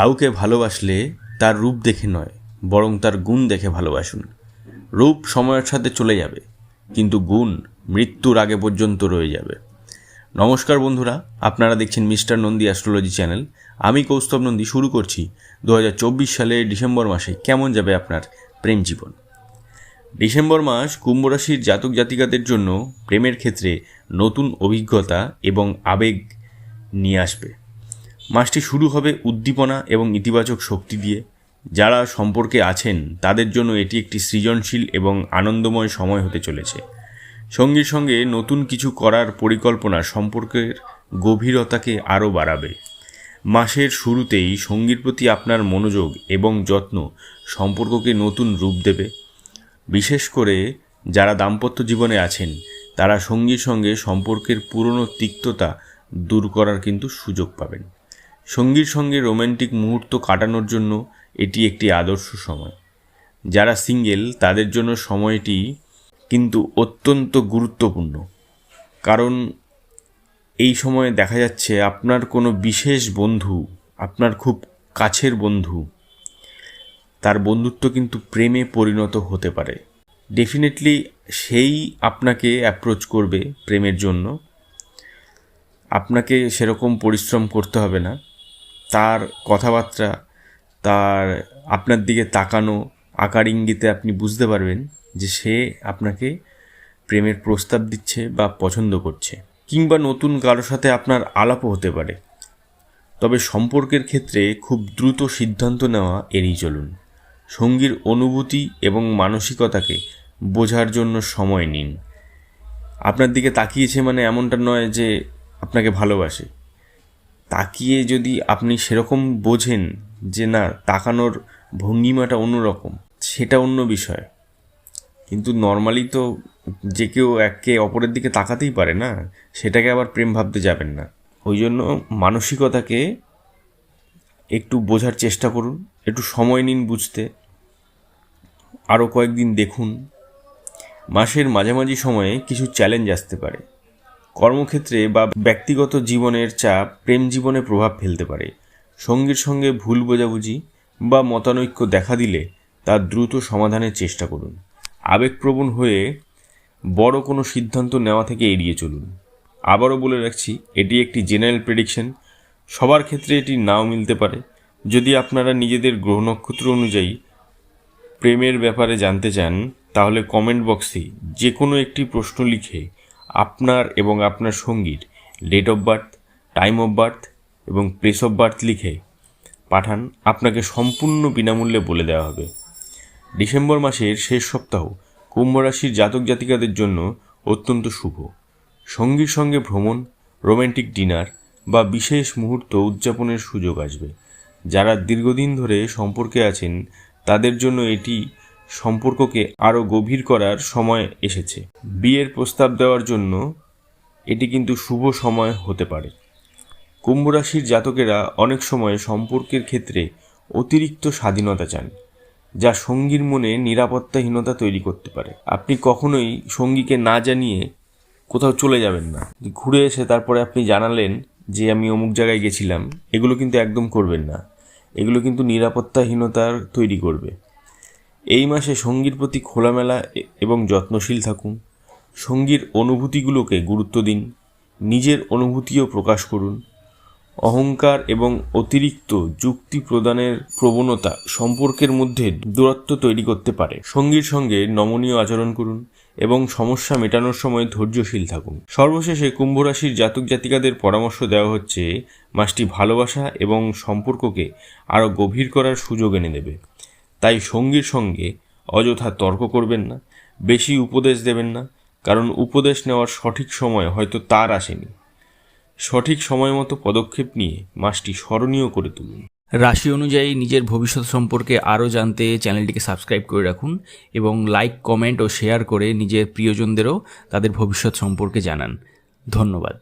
কাউকে ভালোবাসলে তার রূপ দেখে নয়, বরং তার গুণ দেখে ভালোবাসুন। রূপ সময়ের সাথে চলে যাবে, কিন্তু গুণ মৃত্যুর আগে পর্যন্ত রয়ে যাবে। নমস্কার বন্ধুরা, আপনারা দেখছেন মিস্টার নন্দী অ্যাস্ট্রোলজি চ্যানেল। আমি কৌস্তব নন্দী, শুরু করছি দু হাজার চব্বিশ সালে ডিসেম্বর মাসে কেমন যাবে আপনার প্রেম জীবন। ডিসেম্বর মাস কুম্ভ রাশির জাতক জাতিকাদের জন্য প্রেমের ক্ষেত্রে নতুন অভিজ্ঞতা এবং আবেগ নিয়ে আসবে। মাসটি শুরু হবে উদ্দীপনা এবং ইতিবাচক শক্তি দিয়ে। যারা সম্পর্কে আছেন, তাদের জন্য এটি একটি সৃজনশীল এবং আনন্দময় সময় হতে চলেছে। সঙ্গে সঙ্গে নতুন কিছু করার পরিকল্পনা সম্পর্কের গভীরতাকে আরও বাড়াবে। মাসের শুরুতেই সঙ্গীর প্রতি আপনার মনোযোগ এবং যত্ন সম্পর্ককে নতুন রূপ দেবে। বিশেষ করে যারা দাম্পত্য জীবনে আছেন, তারা সঙ্গীর সঙ্গে সম্পর্কের পুরনো তিক্ততা দূর করার কিন্তু সুযোগ পাবেন। সঙ্গীর সঙ্গে রোম্যান্টিক মুহূর্ত কাটানোর জন্য এটি একটি আদর্শ সময়। যারা সিঙ্গেল, তাদের জন্য সময়টি কিন্তু অত্যন্ত গুরুত্বপূর্ণ। কারণ এই সময়ে দেখা যাচ্ছে আপনার কোনো বিশেষ বন্ধু, আপনার খুব কাছের বন্ধু, তার বন্ধুত্ব কিন্তু প্রেমে পরিণত হতে পারে। ডেফিনেটলি সেই আপনাকে অ্যাপ্রোচ করবে প্রেমের জন্য। আপনাকে সেরকম পরিশ্রম করতে হবে না। তার কথাবার্তা, তার আপনার দিকে তাকানো আকার ইঙ্গিতে আপনি বুঝতে পারবেন যে সে আপনাকে প্রেমের প্রস্তাব দিচ্ছে বা পছন্দ করছে কিংবা নতুন কারোর সাথে আপনার আলাপও হতে পারে। তবে সম্পর্কের ক্ষেত্রে খুব দ্রুত সিদ্ধান্ত নেওয়া এড়িয়ে চলুন। সঙ্গীর অনুভূতি এবং মানসিকতাকে বোঝার জন্য সময় নিন। আপনার দিকে তাকিয়েছে মানে এমনটা নয় যে আপনাকে ভালোবাসে। তাকিয়ে যদি আপনি সেরকম বোঝেন যে না, তাকানোর ভঙ্গিমাটা অন্যরকম, সেটা অন্য বিষয়। কিন্তু নর্মালি তো যে কেউ একে অপরের দিকে তাকাতেই পারে না, সেটাকে আবার প্রেম ভাবতে যাবেন না। ওই জন্য মানসিকতাকে একটু বোঝার চেষ্টা করুন, একটু সময় নিন বুঝতে আরও কয়েকদিন দেখুন। মাসের মাঝামাঝি সময়ে কিছু চ্যালেঞ্জ আসতে পারে। কর্মক্ষেত্রে বা ব্যক্তিগত জীবনের চাপ প্রেম জীবনে প্রভাব ফেলতে পারে। সঙ্গীর সঙ্গে ভুল বোঝাবুঝি বা মতানৈক্য দেখা দিলে তার দ্রুত সমাধানের চেষ্টা করুন। আবেগপ্রবণ হয়ে বড় কোনো সিদ্ধান্ত নেওয়া থেকে এড়িয়ে চলুন। আবারও বলে রাখছি, এটি একটি জেনারেল প্রেডিকশন। সবার ক্ষেত্রে এটি নাও মিলতে পারে। যদি আপনারা নিজেদের গ্রহ নক্ষত্র অনুযায়ী প্রেমের ব্যাপারে জানতে চান, তাহলে কমেন্ট বক্সে যে কোনো একটি প্রশ্ন লিখে আপনার এবং আপনার সঙ্গীর date of birth time of birth এবং প্লেস অফ বার্থ লিখে পাঠান। আপনাকে সম্পূর্ণ বিনামূল্যে বলে দেওয়া হবে। ডিসেম্বর মাসের শেষ সপ্তাহ কুম্ভ রাশির জাতক জাতিকাদের জন্য অত্যন্ত শুভ। সঙ্গীর সঙ্গে ভ্রমণ রোম্যান্টিক ডিনার বা বিশেষ মুহূর্ত উদযাপনের সুযোগ আসবে। যারা দীর্ঘদিন ধরে সম্পর্কে আছেন, তাদের জন্য এটি সম্পর্ককে আরও গভীর করার সময় এসেছে। বিয়ের প্রস্তাব দেওয়ার জন্য এটি কিন্তু শুভ সময় হতে পারে। কুম্ভ রাশির জাতকেরা অনেক সময় সম্পর্কের ক্ষেত্রে অতিরিক্ত স্বাধীনতা চান, যা সঙ্গীর মনে নিরাপত্তাহীনতা তৈরি করতে পারে। আপনি কখনোই সঙ্গীকে না জানিয়ে কোথাও চলে যাবেন না। ঘুরে এসে তারপরে আপনি জানালেন যে, আমি অমুক জায়গায় গেছিলাম। এগুলো কিন্তু একদম করবেন না। এগুলো কিন্তু নিরাপত্তাহীনতার তৈরি করবে। এই মাসে সঙ্গীর প্রতি খোলামেলা এবং যত্নশীল থাকুন। সঙ্গীর অনুভূতিগুলোকে গুরুত্ব দিন। নিজের অনুভূতিও প্রকাশ করুন। অহংকার এবং অতিরিক্ত যুক্তি প্রদানের প্রবণতা সম্পর্কের মধ্যে দূরত্ব তৈরি করতে পারে। সঙ্গীর সঙ্গে নমনীয় আচরণ করুন এবং সমস্যা মেটানোর সময় ধৈর্যশীল থাকুন। সর্বশেষে কুম্ভ রাশির জাতক জাতিকাদের পরামর্শ দেওয়া হচ্ছে, মাসটি ভালোবাসা এবং সম্পর্ককে আরও গভীর করার সুযোগ এনে দেবে। তাই সঙ্গীর সঙ্গে অযথা তর্ক করবেন না, বেশি উপদেশ দেবেন না, কারণ উপদেশ নেওয়ার সঠিক সময় হয়তো তার আসেনি। সঠিক সময় মতো পদক্ষেপ নিয়ে মাসটি স্মরণীয় করে তুলুন। রাশি অনুযায়ী নিজের ভবিষ্যৎ সম্পর্কে আরও জানতে চ্যানেলটিকে সাবস্ক্রাইব করে রাখুন এবং লাইক, কমেন্ট ও শেয়ার করে নিজের প্রিয়জনদেরও তাদের ভবিষ্যৎ সম্পর্কে জানান। ধন্যবাদ।